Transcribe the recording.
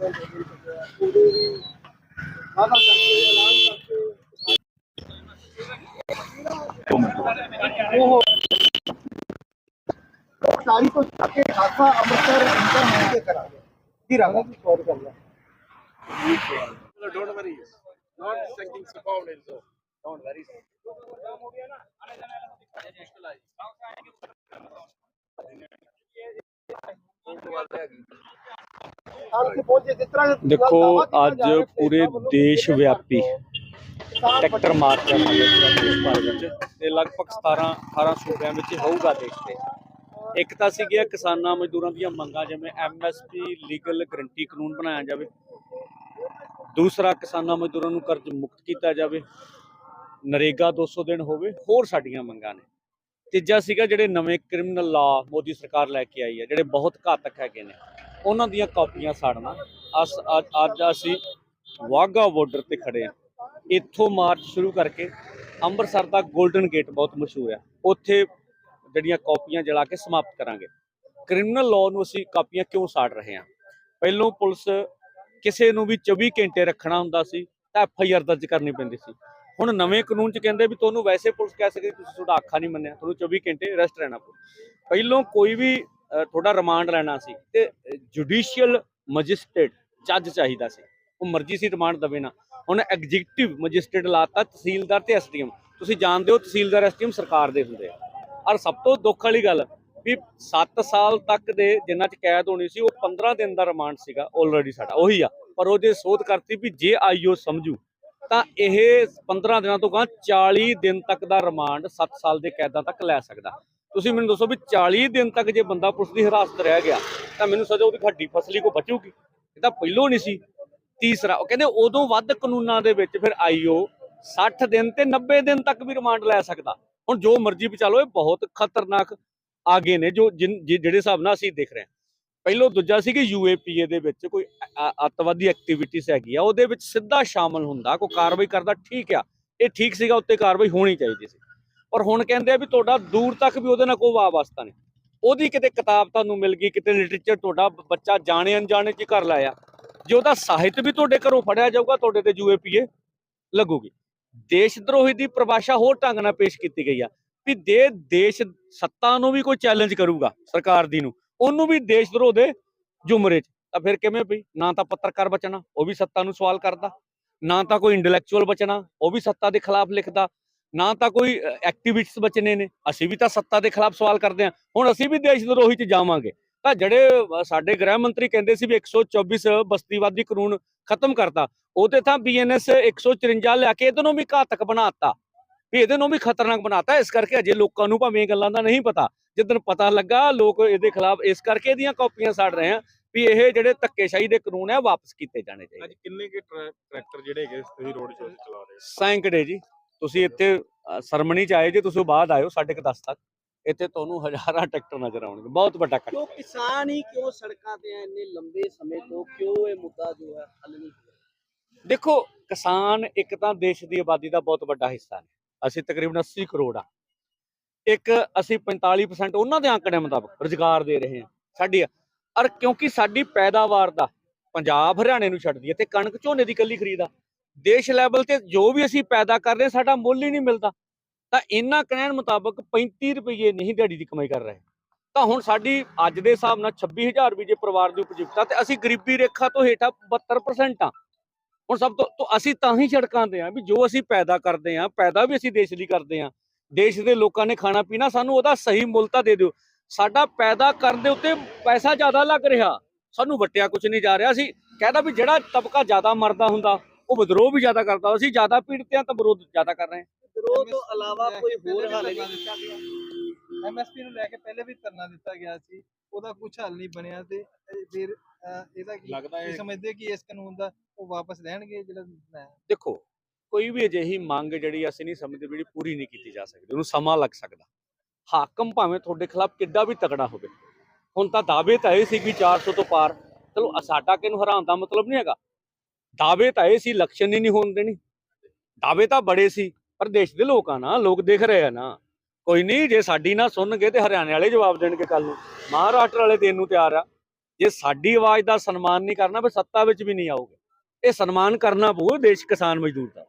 ਅੰਦੋਲਨ ਦੋ ਦਿਨ ਚੱਲਿਆ ਉਦੋਂ ਵੀ ਵਾਅਦਾ ਕਰਕੇ ਐਲਾਨ ਕਰਕੇ ਉਹ ਸਾਰੀ ਤੋਂ ਚੱਕੇ ਖਾਸਾ ਅੰਮ੍ਰਿਤਸਰ ਅੰਦਰ ਮਿਲ ਕੇ ਕਰਾਂਗੇ ਕੀ ਰਾਣਾ ਦੀ ਸੌਰ ਕਰ ਲਿਆ don't worry. Not thinking about it. So ਦੇਖੋ ਅੱਜ ਪੂਰੇ ਦੇਸ਼ ਵਿਆਪੀ ਟਰੈਕਟਰ ਮਾਰਚ ਹੈ ਦੇਸ਼ ਭਰ ਵਿੱਚ ਤੇ ਲਗਭਗ 17 18 ਸੂਬਿਆਂ ਵਿੱਚ ਹੋਊਗਾ ਦੇਸ਼ ਤੇ। ਇੱਕ ਤਾਂ ਸੀਗੀਆਂ ਕਿਸਾਨਾਂ ਮਜ਼ਦੂਰਾਂ ਦੀਆਂ ਮੰਗਾਂ ਜਿਵੇਂ ਐਮਐਸਪੀ ਲੀਗਲ ਗਰੰਟੀ ਕਾਨੂੰਨ ਬਣਾਇਆ ਜਾਵੇ। ਦੂਸਰਾ ਕਿਸਾਨਾਂ ਮਜ਼ਦੂਰਾਂ ਨੂੰ ਕਰਜ਼ ਮੁਕਤ ਕੀਤਾ ਜਾਵੇ। ਨਰੇਗਾ 200 ਦਿਨ ਹੋਵੇ ਹੋਰ ਸਾਡੀਆਂ ਮੰਗਾਂ ਨੇ। ਤੀਜਾ ਸੀਗਾ ਜਿਹੜੇ ਨਵੇਂ ਕ੍ਰਿਮੀਨਲ ਲਾ ਮੋਦੀ ਸਰਕਾਰ ਲੈ ਕੇ ਆਈ ਹੈ ਜਿਹੜੇ ਬਹੁਤ ਘਾਤਕ ਹੈਗੇ ਨੇ। ਉਹਨਾਂ ਦੀਆਂ ਕਾਪੀਆਂ ਸਾੜਨਾ। ਅਸ ਅੱਜ ਅਸੀਂ ਵਾਹਗਾ ਬਾਰਡਰ ਤੇ ਖੜੇ ਆ ਇੱਥੋਂ ਮਾਰਚ ਸ਼ੁਰੂ ਕਰਕੇ ਅੰਮ੍ਰਿਤਸਰ ਦਾ 골ਡਨ ਗੇਟ ਬਹੁਤ ਮਸ਼ਹੂਰ ਹੈ। ਉੱਥੇ ਜਿਹੜੀਆਂ ਕਾਪੀਆਂ ਜਲਾ ਕੇ ਸਮਾਪਤ ਕਰਾਂਗੇ। ਕ੍ਰਿਮੀਨਲ ਲਾਅ ਨੂੰ ਅਸੀਂ ਕਾਪੀਆਂ ਕਿਉਂ ਸਾੜ ਰਹੇ ਹਾਂ? ਪਹਿਲੋਂ ਪੁਲਿਸ ਕਿਸੇ ਨੂੰ ਵੀ 24 ਘੰਟੇ ਰੱਖਣਾ ਹੁੰਦਾ ਸੀ ਤਾਂ ਐਫ ਆਈ ਆਰ ਦਰਜ ਕਰਨੀ ਪੈਂਦੀ ਸੀ। ਹੁਣ ਨਵੇਂ ਕਾਨੂੰਨ ਚ ਕਹਿੰਦੇ ਵੀ ਤੁਹਾਨੂੰ ਵੈਸੇ ਪੁਲਿਸ ਕਹਿ ਸਕਦੀ, ਤੁਸੀਂ ਤੁਹਾਡਾ ਆਖਾ ਨਹੀਂ ਮੰਨਿਆ। ਤੁਹਾਨੂੰ 24 ਘੰਟੇ ਰੈਸਟ ਰਹਿਣਾ ਪਊ। ਪਹਿਲੋਂ ਕੋਈ ਵੀ ਤੁਹਾਡਾ ਰਿਮਾਂਡ ਲੈਣਾ ਸੀ ਤੇ ਜੁਡੀਸ਼ੀਅਲ ਮੈਜਿਸਟ੍ਰੇਟ ਜੱਜ ਚਾਹੀਦਾ ਸੀ। ਉਹ ਮਰਜ਼ੀ ਸੀ ਰਿਮਾਂਡ ਦਵੇ ਨਾ। ਹੁਣ ਐਗਜ਼ੀਕਟਿਵ ਮੈਜਿਸਟ੍ਰੇਟ ਲਾਤਾ ਤਹਿਸੀਲਦਾਰ ਤੇ ਐਸਡੀਐਮ ਤੁਸੀਂ ਜਾਣਦੇ ਹੋ ਤਹਿਸੀਲਦਾਰ ਐਸਡੀਐਮ ਸਰਕਾਰ ਦੇ ਹੁੰਦੇ ਆ। ਔਰ ਸਭ ਤੋਂ ਦੁੱਖ ਵਾਲੀ ਗੱਲ ਵੀ 7 ਸਾਲ ਤੱਕ ਦੇ ਜਿੰਨਾ ਚ ਕੈਦ ਹੋਣੀ ਸੀ, ਉਹ 15 ਦਿਨ ਦਾ ਰਿਮਾਂਡ ਸੀਗਾ ਆਲਰੇਡੀ ਸਾਡਾ। ਉਹੀ ਆ। ਪਰ ਉਹ ਜੇ ਸੋਧ ਕਰਤੀ ਵੀ ਜੇ ਆਈਓ ਸਮਝੂ, ਤਾਂ ਇਹ 15 ਦਿਨਾਂ ਤੋਂ ਗਾਂ 40 ਦਿਨ ਤੱਕ ਦਾ ਰਿਮਾਂਡ 7 ਸਾਲ ਦੇ ਕੈਦਾਂ ਤੱਕ ਲੈ ਸਕਦਾ। ਤੁਸੀਂ ਮੈਨੂੰ ਦੱਸੋ ਵੀ 40 ਦਿਨ ਤੱਕ ਜੇ ਬੰਦਾ ਪੁਲਿਸ ਦੀ ਹਿਰਾਸਤ ਰਹਿ ਗਿਆ, ਤਾਂ ਮੈਨੂੰ ਸਜ਼ਾ ਉਹਦੀ ਹੱਡੀ ਫਸਲੀ ਕੋ ਬਚੂਗੀ? ਇਹ ਤਾਂ ਪਹਿਲੋਂ ਨਹੀਂ ਸੀ। ਤੀਸਰਾ, ਉਹ ਕਹਿੰਦੇ ਉਦੋਂ ਵੱਧ ਕਾਨੂੰਨਾਂ ਦੇ ਵਿੱਚ ਫਿਰ ਆਈਓ 60 ਦਿਨ ਤੇ 90 ਦਿਨ ਤੱਕ ਵੀ ਰਿਮਾਂਡ ਲੈ ਸਕਦਾ। ਹੁਣ ਜੋ ਮਰਜ਼ੀ ਵਿਚਾਲੋ ਇਹ ਬਹੁਤ ਖਤਰਨਾਕ ਆਗੇ ਨੇ ਜੋ ਜਿਨ- ਜਿ- ਜਿਹੜੇ ਹਿਸਾਬ ਨਾਲ ਅਸੀਂ ਦੇਖ ਰਹੇ ਹਾਂ। ਪਹਿਲੋਂ ਦੂਜਾ ਸੀ ਕਿ ਯੂਏਪੀਏ ਦੇ ਵਿੱਚ ਕੋਈ ਅੱਤਵਾਦੀ ਐਕਟੀਵਿਟੀਜ਼ ਹੈਗੀ ਆ, ਉਹਦੇ ਵਿੱਚ ਸਿੱਧਾ ਸ਼ਾਮਲ ਹੁੰਦਾ, ਕੋਈ ਕਾਰਵਾਈ ਕਰਦਾ, ਠੀਕ ਆ। ਇਹ ਠੀਕ ਸੀਗਾ, ਉੱਤੇ ਕਾਰਵਾਈ ਹੋਣੀ ਚਾਹੀਦੀ ਸੀ। ਪਰ ਹੁਣ ਕਹਿੰਦੇ ਆ ਵੀ ਤੁਹਾਡਾ ਦੂਰ ਤੱਕ ਵੀ ਉਹਦੇ ਨਾਲ ਕੋਈ ਵਾਸਤਾ ਨਹੀਂ। ਉਹਦੀ ਕਿਤੇ ਕਿਤਾਬ ਤੁਹਾਨੂੰ ਮਿਲ ਗਈ, ਕਿਤੇ ਲਿਟਰੇਚਰ ਤੁਹਾਡਾ ਬੱਚਾ ਜਾਣੇ ਅਣਜਾਣੇ ਚ ਹੀ ਕਰ ਲਾਇਆ। ਜੇ ਉਹਦਾ ਸਾਹਿਤ ਵੀ ਤੁਹਾਡੇ ਘਰੋਂ ਫੜਿਆ ਜਾਊਗਾ, ਤੁਹਾਡੇ ਤੇ ਯੂਏਪੀਏ ਲੱਗੂਗੀ। ਦੇਸ਼ ਦਰੋਹੀ ਦੀ ਪਰਿਭਾਸ਼ਾ ਹੋਰ ਢੰਗ ਨਾਲ ਪੇਸ਼ ਕੀਤੀ ਗਈ ਆ ਵੀ ਦੇ ਦੇਸ਼ ਸੱਤਾ ਨੂੰ ਵੀ ਕੋਈ ਚੈਲੰਜ ਕਰੂਗਾ ਸਰਕਾਰ ਦੀ ਨੂੰ, ਉਹਨੂੰ ਵੀ ਦੇਸ਼ ਦਰੋਹ ਦੇ ਜੁਮਰੇ 'ਚ। ਤਾਂ ਫਿਰ ਕਿਵੇਂ ਪਈ ਨਾ ਤਾਂ ਪੱਤਰਕਾਰ ਬਚਣਾ, ਉਹ ਵੀ ਸੱਤਾ ਨੂੰ ਸਵਾਲ ਕਰਦਾ। ਨਾ ਤਾਂ ਕੋਈ ਇੰਟੈਲੈਕਚੁਅਲ ਬਚਣਾ, ਉਹ ਵੀ ਸੱਤਾ ਦੇ ਖਿਲਾਫ ਲਿਖਦਾ। ਨਾ ਤਾਂ ਕੋਈ ਐਕਟਿਵਿਸਟਸ ਬਚਨੇ ਨੇ। ਅਸੀਂ ਵੀ ਤਾਂ ਸੱਤਾ ਦੇ ਖਿਲਾਫ ਸਵਾਲ ਕਰਦੇ ਹਾਂ। ਹੁਣ ਅਸੀਂ ਵੀ ਦੇਸ਼ ਦਰੋਹੀ 'ਚ ਜਾਵਾਂਗੇ। ਤਾਂ ਜਿਹੜੇ ਸਾਡੇ ਗ੍ਰਹਿ ਮੰਤਰੀ ਕਹਿੰਦੇ ਸੀ ਵੀ 124 ਬਸਤੀਵਾਦੀ ਕਾਨੂੰਨ ਖਤਮ ਕਰਤਾ ਉਹਦੇ ਤਾਂ ਬੀਐਨਐਸ 154 ਲਿਆ ਕੇ ਇਹਦੇ ਨੂੰ ਵੀ ਘਾਤਕ ਬਣਾਤਾ ਵੀ ਇਹਦੇ ਨੂੰ ਵੀ ਖਤਰਨਾਕ ਬਣਾਤਾ ਇਸ ਕਰਕੇ ਅਜੇ ਲੋਕਾਂ ਨੂੰ ਭਾਵੇਂ ਗੱਲਾਂ ਦਾ ਨਹੀਂ ਪਤਾ। ਜਿੱਦਣ ਪਤਾ ਲੱਗਾ ਲੋਕ ਇਹਦੇ ਖਿਲਾਫ ਇਸ ਕਰਕੇ ਇਹਦੀਆਂ ਕਾਪੀਆਂ ਸਾੜ ਰਹੇ ਆ ਵੀ ਇਹ ਜਿਹੜੇ ਧੱਕੇਸ਼ਾਹੀ ਦੇ ਕਾਨੂੰਨ ਆ ਵਾਪਸ ਕੀਤੇ ਜਾਣੇ ਚਾਹੀਦੇ। ਅੱਜ ਕਿੰਨੇ ਕੇ ਟਰੈਕਟਰ ਜਿਹੜੇ ਹੈਗੇ ਤੁਸੀਂ ਰੋਡ ਸ਼ੋਅ ਚਲਾ ਰਹੇ ਹੋ? ਸੈਂਕੜੇ ਜੀ। ਤੁਸੀਂ ਇੱਥੇ ਸਰਮਣੀ ਚ ਆਏ ਜੇ ਤੁਸੀਂ ਬਾਅਦ ਆਇਓ ਸਾਢੇ ਕੁ 10 ਤੱਕ। ਇੱਥੇ ਤੁਹਾਨੂੰ ਹਜ਼ਾਰਾਂ ਟਰੈਕਟਰ ਨਜ਼ਰ ਆਉਣਗੇ ਬਹੁਤ ਵੱਡਾ ਇਕੱਠ ਕਿਉਂ ਕਿਸਾਨ ਹੀ ਕਿਉਂ ਸੜਕਾਂ ਤੇ ਆ ਇੰਨੇ ਲੰਬੇ ਸਮੇਂ ਤੋਂ ਕਿਉਂ ਇਹ ਮੁੱਦਾ ਜੋ ਹੈ ਹੱਲ ਨਹੀਂ ਹੋਇਆ ਦੇਖੋ ਕਿਸਾਨ ਇੱਕ ਤਾਂ ਦੇਸ਼ ਦੀ ਆਬਾਦੀ ਦਾ ਬਹੁਤ ਵੱਡਾ ਹਿੱਸਾ ਨੇ। ਅਸੀਂ ਤਕਰੀਬਨ 80 ਕਰੋੜ ਆ ਇੱਕ ਅਸੀਂ 45% ਉਹਨਾਂ ਦੇ ਆંકੜਿਆਂ ਮੁਤਾਬਕ ਰੁਜ਼ਗਾਰ ਦੇ ਰਹੇ ਹਾਂ। ਸਾਡੀ ਔਰ ਕਿਉਂਕਿ ਸਾਡੀ ਪੈਦਾਵਾਰ ਦਾ ਪੰਜਾਬ ਹਰਿਆਣੇ ਨੂੰ ਛੱਡਦੀ ਹੈ ਤੇ ਕਣਕ ਝੋਨੇ ਦੀ ਕੱਲੀ ਖਰੀਦ ਆ। ਦੇਸ਼ ਲੈਵਲ ਤੇ ਜੋ ਵੀ ਅਸੀਂ ਪੈਦਾ ਕਰ ਰਹੇ, ਸਾਡਾ ਮੁੱਲ ਹੀ ਨਹੀਂ ਮਿਲਦਾ। ਤਾਂ ਇਹਨਾਂ ਕਹਿਣ ਮੁਤਾਬਕ 35 ਰੁਪਏ ਨਹੀਂ ਦਿਹਾੜੀ ਦੀ ਕਮਾਈ ਕਰ ਰਹੇ। ਤਾਂ ਹੁਣ ਸਾਡੀ ਅੱਜ ਦੇ ਹਿਸਾਬ ਨਾਲ 26000 ਵੀ ਜੇ ਪਰਿਵਾਰ ਦੀ ਉਪਜੀਵਕਤਾ, ਤੇ ਅਸੀਂ ਗਰੀਬੀ ਰੇਖਾ ਤੋਂ ਹੇਠਾਂ 72% ਆ ਹੁਣ ਸਭ ਤੋਂ ਅਸੀਂ ਤਾਂ ਹੀ ਸੜਕਾਂ ਤੇ ਆ ਵੀ ਜੋ ਅਸੀਂ ਪੈਦਾ ਕਰਦੇ ਆ ਪੈਦਾ ਵੀ ਅਸੀਂ ਦੇਸ਼ ਲਈ ਕਰਦੇ ਆ ਦੇਸ਼ ਦੇ ਲੋਕਾਂ ਨੇ ਖਾਣਾ ਪੀਣਾ, ਸਾਨੂੰ ਉਹਦਾ ਸਹੀ ਮੁੱਲ ਤਾਂ ਦੇ ਦਿਓ। ਸਾਡਾ ਪੈਦਾ ਕਰਨ ਦੇ ਉੱਤੇ ਪੈਸਾ ਜ਼ਿਆਦਾ ਲੱਗ ਰਿਹਾ। ਸਾਨੂੰ ਵਟਿਆ ਕੁਝ ਨਹੀਂ ਜਾ ਰਿਹਾ। ਅਸੀਂ ਕਹਿੰਦਾ ਵੀ ਜਿਹੜਾ ਤਬਕਾ ਜ਼ਿਆਦਾ ਮਰਦਾ ਹੁੰਦਾ ਉਹ ਵਿਦਰੋਹ ਵੀ ਜ਼ਿਆਦਾ ਕਰਦਾ ਅਸੀਂ ਜ਼ਿਆਦਾ ਪੀੜਤ ਆ ਤਾਂ ਵਿਰੋਧ ਜ਼ਿਆਦਾ ਕਰ ਰਹੇ ਹਾਂ ਵਿਰੋਧ ਤੋਂ ਇਲਾਵਾ ਕੋਈ ਹੋਰ ਹੱਲ ਨਹੀਂ। ਕੀਤਾ ਗਿਆ। ਐਮਐਸਪੀ ਨੂੰ ਲੈ ਕੇ ਪਹਿਲੇ ਵੀ ਧਰਨਾ ਦਿੱਤਾ ਗਿਆ ਸੀ ਉਹਦਾ ਕੁਝ ਹੱਲ ਨਹੀਂ ਬਣਿਆ ਤੇ ਇਹ ਫਿਰ ਅਹ, ਇਹਦਾ ਕੀ ਲੱਗਦਾ ਕੀ ਹੈ ਸਮਝਦੇ ਕਿ ਇਸ ਕਾਨੂੰਨ ਦਾ ਉਹ ਵਾਪਸ ਲੈਣਗੇ ਜਿਹੜਾ ਬਣਾਇਆ? ਦੇਖੋ ਕੋਈ ਵੀ ਅਜਿਹੀ ਮੰਗ ਜਿਹੜੀ ਅਸੀਂ ਨਹੀਂ ਸਮਝਦੇ ਜਿਹੜੀ ਪੂਰੀ ਨਹੀਂ ਕੀਤੀ ਜਾ ਸਕਦੀ ਉਹਨੂੰ ਸਮਾਂ ਲੱਗ ਸਕਦਾ। ਹਾਕਮ ਭਾਵੇਂ ਤੁਹਾਡੇ ਖਿਲਾਫ ਕਿੱਡਾ ਵੀ ਤਕੜਾ ਹੋਵੇ। ਹੁਣ ਤਾਂ ਦਾਅਵੇ ਤਾਂ ਇਹ ਸੀ ਵੀ 400 ਤੋਂ ਪਾਰ। ਚਲੋ ਸਾਡਾ ਕਿਹਨੂੰ ਹਰਾਉਣ ਦਾ ਮਤਲਬ ਨਹੀਂ ਹੈਗਾ। ਦਾਅਵੇ ਤਾਂ ਇਹ ਸੀ ਇਲੈਕਸ਼ਨ ਹੀ ਨਹੀਂ ਹੋਣ ਦੇਣੀ। ਦਾਅਵੇ ਤਾਂ ਬੜੇ ਸੀ, ਪਰ ਦੇਸ਼ ਦੇ ਲੋਕ ਆ ਨਾ, ਲੋਕ ਦੇਖ ਰਹੇ ਆ ਨਾ। ਕੋਈ ਨਹੀਂ, ਜੇ ਸਾਡੀ ਨਾ ਸੁਣਨਗੇ ਤੇ ਹਰਿਆਣੇ ਵਾਲੇ ਜਵਾਬ ਦੇਣਗੇ ਕੱਲ ਨੂੰ। ਮਹਾਰਾਸ਼ਟਰ ਵਾਲੇ ਦੇਣ ਨੂੰ ਤਿਆਰ ਆ। ਜੇ ਸਾਡੀ ਆਵਾਜ਼ ਦਾ ਸਨਮਾਨ ਨਹੀਂ ਕਰਨਾ, ਫਿਰ ਸੱਤਾ ਵਿੱਚ ਵੀ ਨਹੀਂ ਆਓਗੇ। ਇਹ ਸਨਮਾਨ ਕਰਨਾ ਪਊ, ਦੇਸ਼ ਕਿਸਾਨ ਮਜ਼ਦੂਰ ਦਾ।